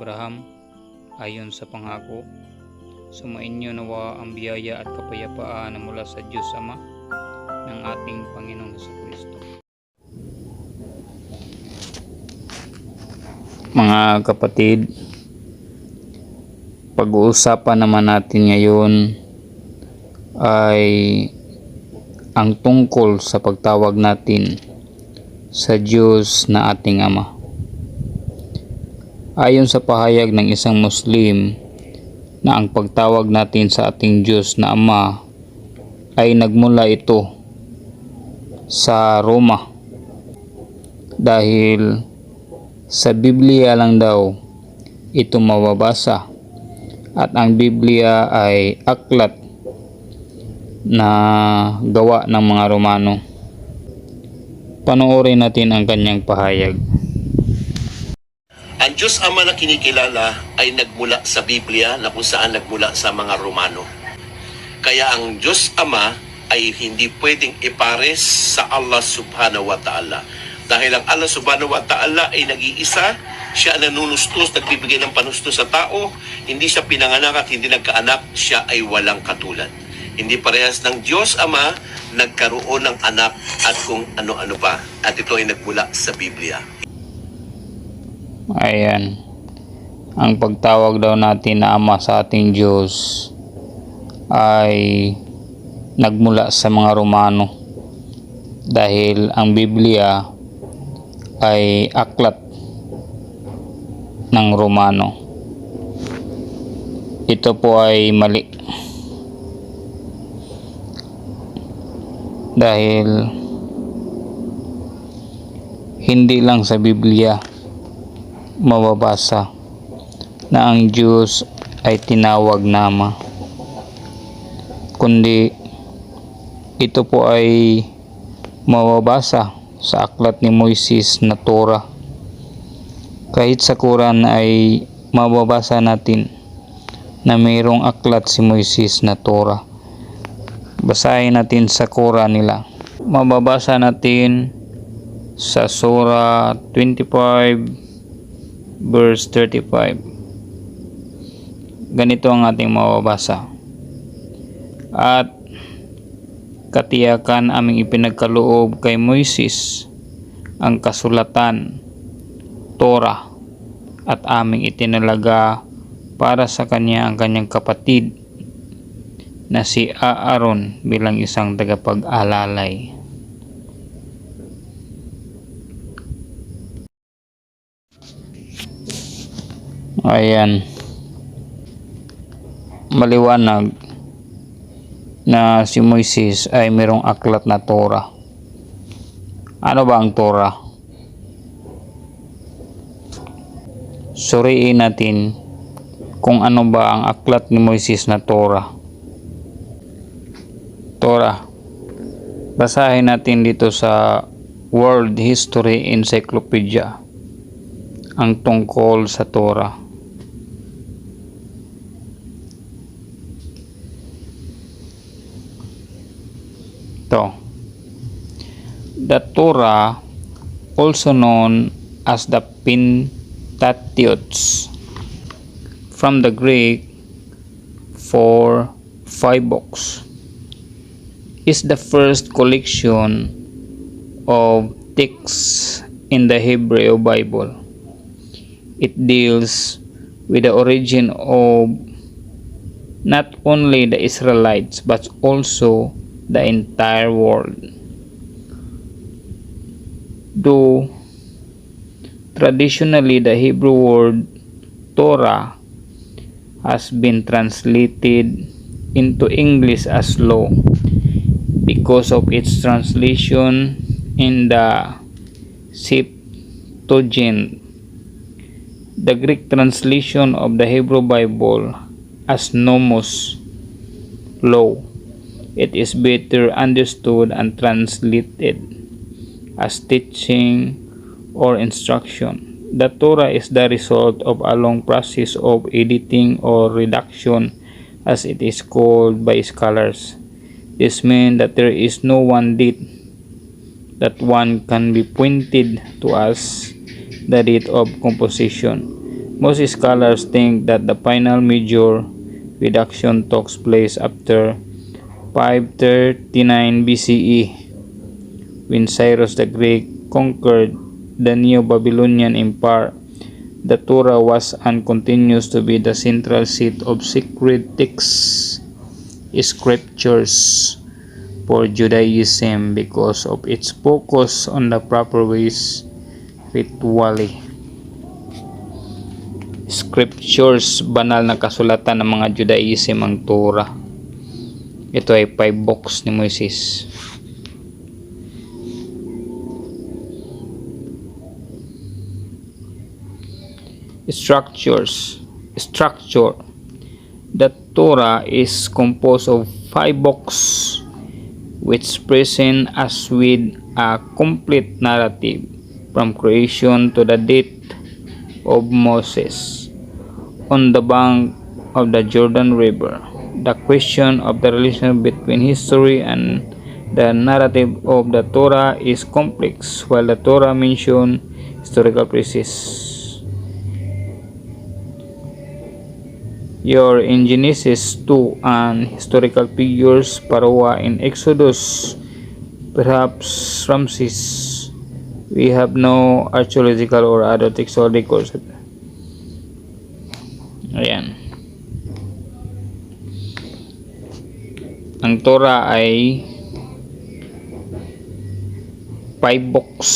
Abraham ayon sa pangako. Sumainyo nawa ang biyaya at kapayapaan na mula sa Diyos Ama ng ating Panginoong Hesus Kristo. Mga kapatid, pag-uusapan naman natin ngayon ay ang tungkol sa pagtawag natin sa Diyos na ating Ama. Ayon sa pahayag ng isang Muslim na ang pagtawag natin sa ating Diyos na Ama ay nagmula ito sa Roma dahil sa Biblia lang daw ito mababasa at ang Biblia ay aklat na gawa ng mga Romano. Panoorin natin ang kanyang pahayag. Ang Diyos Ama na kinikilala ay nagmula sa Biblia na kung saan nagmula sa mga Romano. Kaya ang Diyos Ama ay hindi pwedeng ipares sa Allah Subhanahu wa Ta'ala. Dahil ang Allah Subhanahu wa Ta'ala ay nag-iisa, siya ang nanunustos, nagbibigay ng panustos sa tao, hindi siya pinanganak at hindi nagkaanak, siya ay walang katulad. Hindi parehas ng Diyos Ama nagkaroon ng anak at kung ano-ano pa. At ito ay nagmula sa Biblia. Ayan. Ang pagtawag daw natin na Ama sa ating Diyos ay nagmula sa mga Romano dahil ang Biblia ay aklat ng Romano. Ito po ay mali. Dahil hindi lang sa Biblia mababasa na ang Diyos ay tinawag nama kundi ito po ay mababasa sa aklat ni Moises na Torah kahit sa Quran ay mababasa natin na mayroong aklat si Moises na Torah basahin natin sa Quran nila. Mababasa natin sa Surah 25 verse 35 ganito ang ating mababasa. At katiyakan aming ipinagkaloob kay Moises ang kasulatan Torah at aming itinalaga para sa kanya ang kanyang kapatid na si Aaron bilang isang tagapag-alalay. Ayan. Maliwanag na si Moises ay mayroong aklat na Torah. Ano ba ang Torah? Suriin natin kung ano ba ang aklat ni Moises na Torah. Torah. Basahin natin dito sa World History Encyclopedia ang tungkol sa Torah. Ito. The Torah, also known as the Pentateuch, from the Greek for five books, is the first collection of texts in the Hebrew Bible. It deals with the origin of not only the Israelites but also the entire world. Though traditionally the Hebrew word Torah has been translated into English as law because of its translation in the Septuagint the Greek translation of the Hebrew Bible as nomos, law. It is better understood and translated as teaching or instruction. The Torah is the result of a long process of editing or reduction as it is called by scholars. This means that there is no one date that one can be pointed to as the date of composition. Most scholars think that the final major reduction takes place after 539 BCE when Cyrus the Great conquered the Neo-Babylonian Empire. The Torah was and continues to be the central seat of sacred texts, scriptures for Judaism because of its focus on the proper ways ritually. Scriptures, banal na kasulatan ng mga Judaism ang Torah. Ito ay five books ni Moises. Structures. Structure. The Torah is composed of five books which present us with a complete narrative from creation to the death of Moses on the bank of the Jordan River. The question of the relation between history and the narrative of the Torah is complex, while the Torah mentions historical precise. Your in Genesis 2 and historical figures Parawa in Exodus, perhaps Ramses. We have no archaeological or other textual records. Ayan. Ang Torah ay five books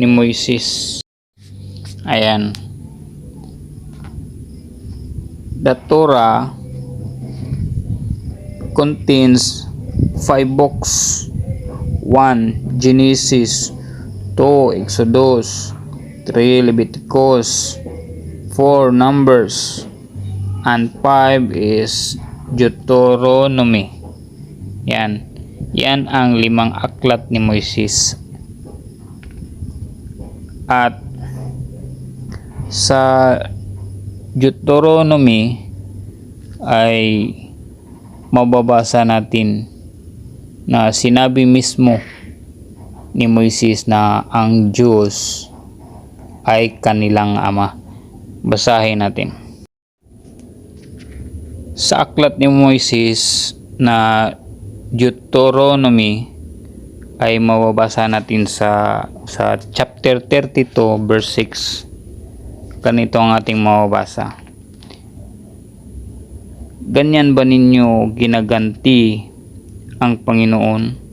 ni Moises. Ayan. The Torah contains five books. 1. Genesis 2. Exodus 3. Leviticus 4. Numbers and 5 is Deuteronomy. Yan. Yan ang limang aklat ni Moises. At sa Deuteronomy ay mababasa natin na sinabi mismo ni Moises na ang Diyos ay kanilang ama. Basahin natin. Sa aklat ni Moises na Deuteronomy ay mababasa natin sa sa chapter 32 verse 6 ganito ang ating mababasa. Ganyan ba ninyo ginaganti ang Panginoon?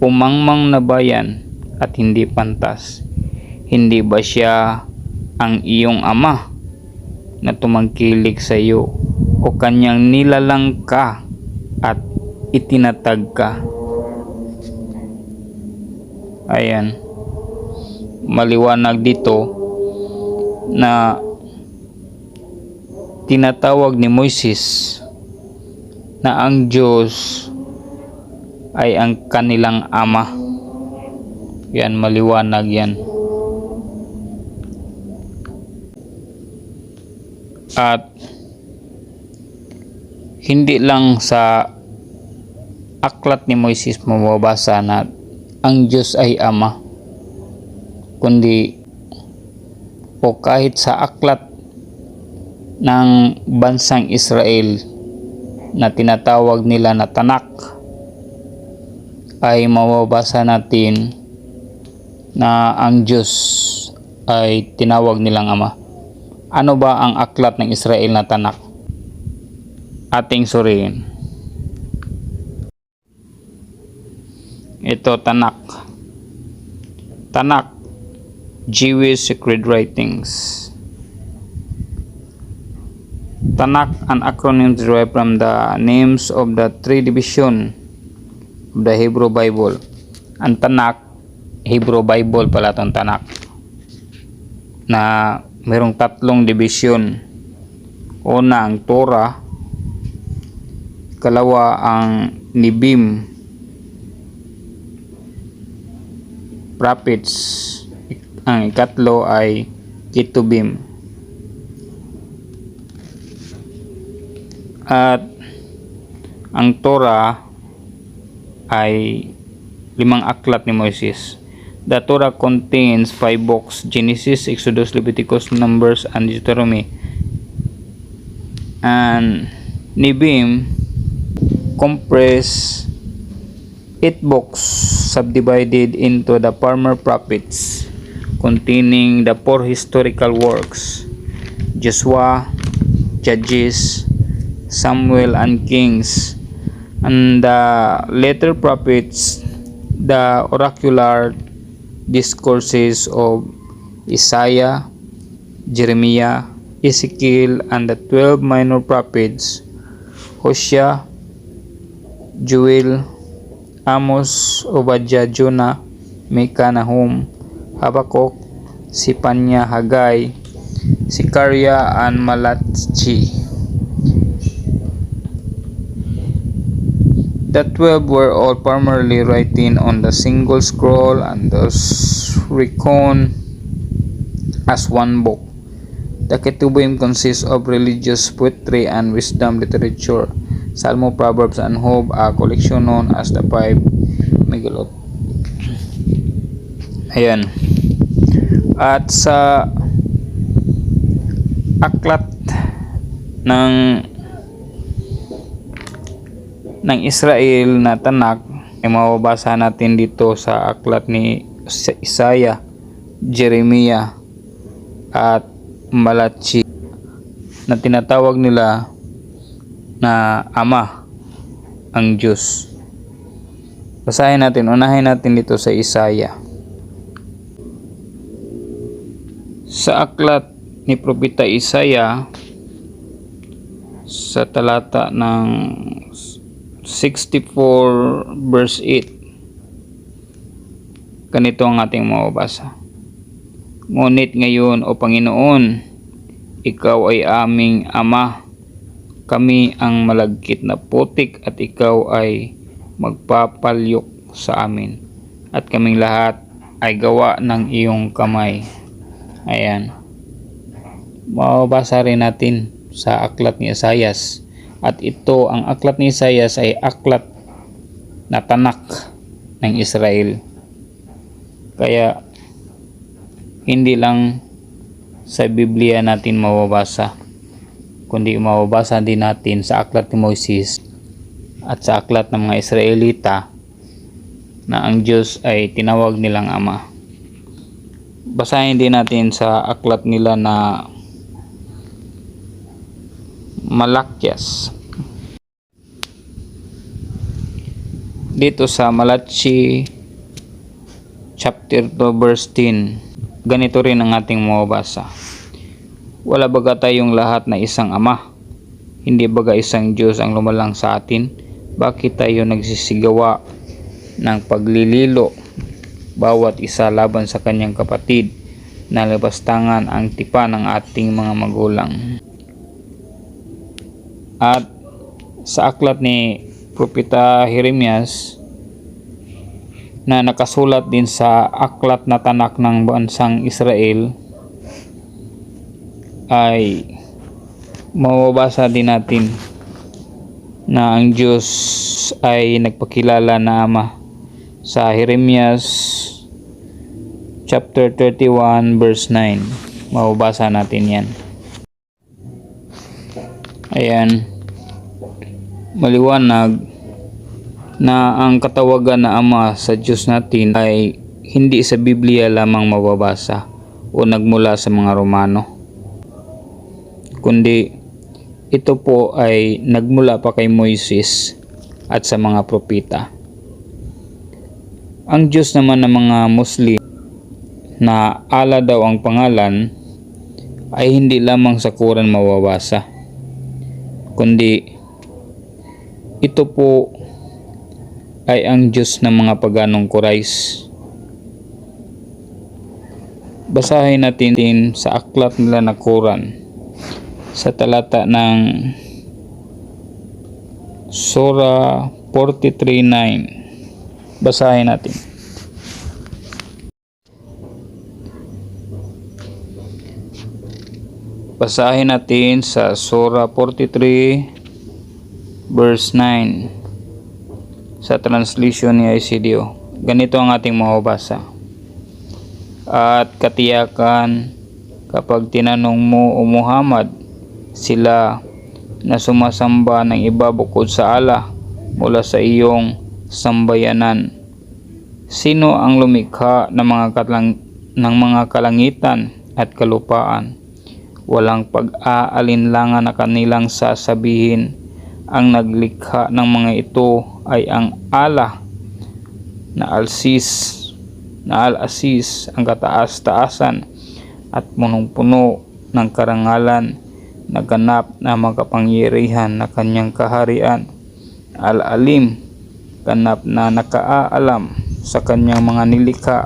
Pumangmang na bayan at hindi pantas. Hindi ba siya ang iyong ama na tumangkilik sa iyo o kanyang nilalang ka at itinatag ka? Ayan. Maliwanag dito na tinatawag ni Moises na ang Diyos ay ang kanilang ama. Yan, maliwanag yan. At hindi lang sa aklat ni Moises mababasa na ang Diyos ay ama, kundi o kahit sa aklat ng bansang Israel na tinatawag nila na Tanak ay mababasa natin na ang Diyos ay tinawag nilang Ama. Ano ba ang aklat ng Israel na Tanak? Ating suriin. Ito Tanak. Tanak Jewish Sacred Writings. Tanakh, an acronym derived from the names of the three division of the Hebrew Bible. Ang Tanakh, Hebrew Bible pala itong Tanakh, na mayroong tatlong division. Una ang Torah, kalawa ang Nibim, prophets, ang ikatlo ay Kitubim. At ang Torah ay limang aklat ni Moises. The Torah contains five books Genesis, Exodus, Leviticus, Numbers, and Deuteronomy. And Nibim compress eight books subdivided into the former prophets containing the four historical works Joshua, Judges, Samuel, and Kings, and the later prophets, the oracular discourses of Isaiah, Jeremiah, Ezekiel, and the 12 minor prophets, Hosea, Joel, Amos, Obadiah, Jonah, Micah, Nahum, Habakkuk, Sipanya, Haggai, Sikaria, and Malachi. The twelve were all primarily written on the single scroll and thus reckoned as one book. The Ketubim consists of religious poetry and wisdom literature. Salmo, Proverbs, and Job, a collection known as the Five Megillot. Ayan. At sa aklat ng ng Israel na tanak ay mababasa natin dito sa aklat ni Isaiah, Jeremiah at Malachi na tinatawag nila na Ama ang Diyos. Basahin natin, unahin natin dito sa Isaiah. Sa aklat ni Propeta Isaiah sa talata ng 64 verse 8 ganito ang ating mababasa ngunit ngayon o Panginoon ikaw ay aming ama. Kami ang malagkit na putik at ikaw ay magpapalyok sa amin. At kaming lahat ay gawa ng iyong kamay. Ayan. Mababasa rin natin sa aklat ni Isayas at ito ang aklat ni Isayas ay aklat na tanak ng Israel. Kaya hindi lang sa Biblia natin mababasa kundi mababasa din natin sa aklat ni Moises at sa aklat ng mga Israelita na ang Diyos ay tinawag nilang Ama. Basahin din natin sa aklat nila na Malakyas. Dito sa Malachi chapter 2 verse 10, ganito rin ang ating mababasa. Wala baga tayong lahat na isang ama? Hindi baga isang Diyos ang lumalang sa atin? Bakit tayo nagsisigawa ng paglililo bawat isa laban sa kanyang kapatid na labastangan ang tipa ng ating mga magulang? At sa aklat ni Propeta Jeremias na nakasulat din sa aklat na tanak ng bansang Israel ay mababasa din natin na ang Diyos ay nagpakilala na Ama. Sa Jeremias chapter 31 verse 9 mababasa natin yan ayan maliwanag na ang katawagan na Ama sa Diyos natin ay hindi sa Biblia lamang mababasa o nagmula sa mga Romano kundi ito po ay nagmula pa kay Moises at sa mga propeta. Ang Diyos naman ng mga Muslim na ala daw ang pangalan ay hindi lamang sa Quran mawawasa kundi ito po ay ang Diyos ng mga paganong Kurais. Basahin natin sa aklat nila na Quran sa talata ng Sura 43.9 Basahin natin. Basahin natin sa Sura 43 verse 9 sa translation ni ICDO. Ganito ang ating mababasa. at katiyakan kapag tinanong mo o Muhammad sila na sumasamba ng iba bukod sa Allah mula sa iyong sambayanan. Sino ang lumikha ng mga katlang, ng mga kalangitan at kalupaan? Walang pag-aalinlangan na kanilang sasabihin. Ang naglikha ng mga ito ay ang Allah na Alsis na Al-Asis ang kataas-taasan at punong-puno ng karangalan na ganap na makapangyarihan na kanyang kaharian. Al-Alim, ganap na nakaalam sa kanyang mga nilikha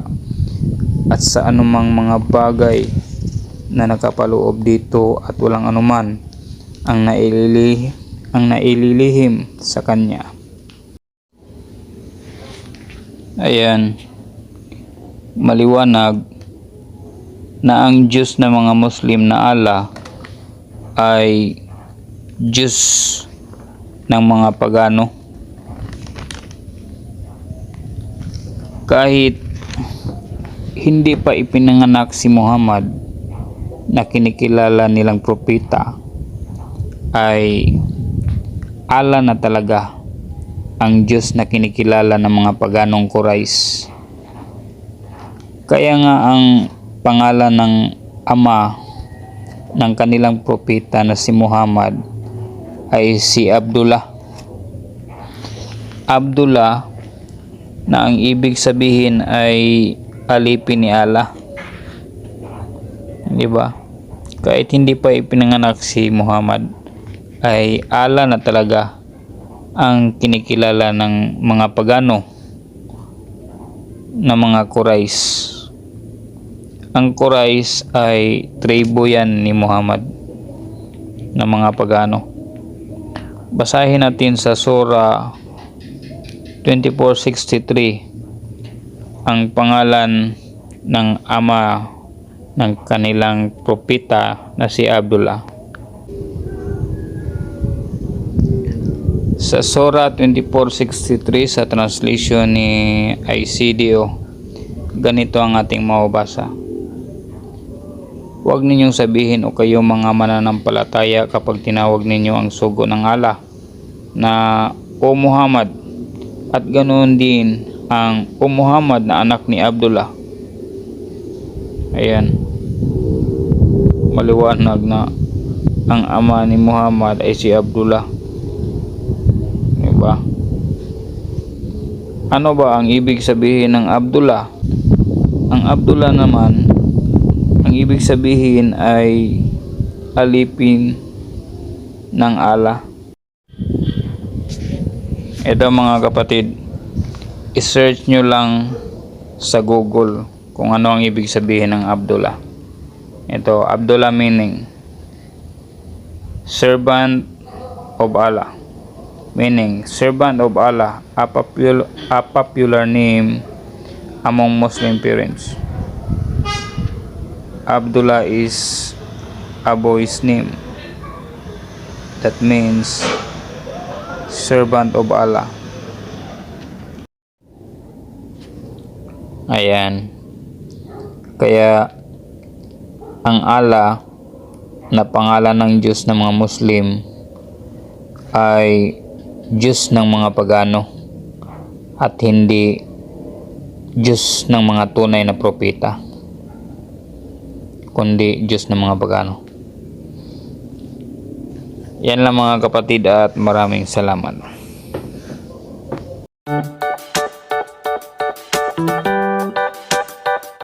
at sa anumang mga bagay na nakapaloob dito at walang anuman ang naililih ang naililihim sa kanya. Ayan, maliwanag na ang Diyos ng mga Muslim na Allah ay Diyos ng mga pagano. Kahit hindi pa ipinanganak si Muhammad na kinikilala nilang propeta ay Allah na talaga ang Diyos na kinikilala ng mga paganong Quraysh. Kaya nga ang pangalan ng ama ng kanilang propeta na si Muhammad ay si Abdullah. Abdullah na ang ibig sabihin ay alipin ni Allah. Di ba? Kahit hindi pa ipinanganak si Muhammad ay Allah na talaga ang kinikilala ng mga pagano na mga Quraysh. Ang Quraysh ay tribo yan ni Muhammad na mga pagano. Basahin natin sa Surah 2463 ang pangalan ng ama ng kanilang propeta na si Abdullah. Sa Surah 2463 sa translation ni ICDO, ganito ang ating mababasa. Huwag ninyong sabihin o kayo mga mananampalataya kapag tinawag ninyo ang sugo ng Allah na O Muhammad at ganoon din ang O Muhammad na anak ni Abdullah. Ayan. Maliwanag na ang ama ni Muhammad ay si Abdullah. Diba? Ano ba ang ibig sabihin ng Abdullah? Ang Abdullah naman, ang ibig sabihin ay alipin ng Allah. Ito mga kapatid, i-search nyo lang sa Google kung ano ang ibig sabihin ng Abdullah. Ito, Abdullah meaning servant of Allah meaning servant of Allah, a popular, a popular name among Muslim parents. Abdullah is a boy's name. That means servant of Allah. Ayan. Kaya ang Allah na pangalan ng Diyos ng mga Muslim ay Diyos ng mga pagano at hindi Diyos ng mga tunay na propeta kundi Diyos ng mga pagano. Yan lang mga kapatid at maraming salamat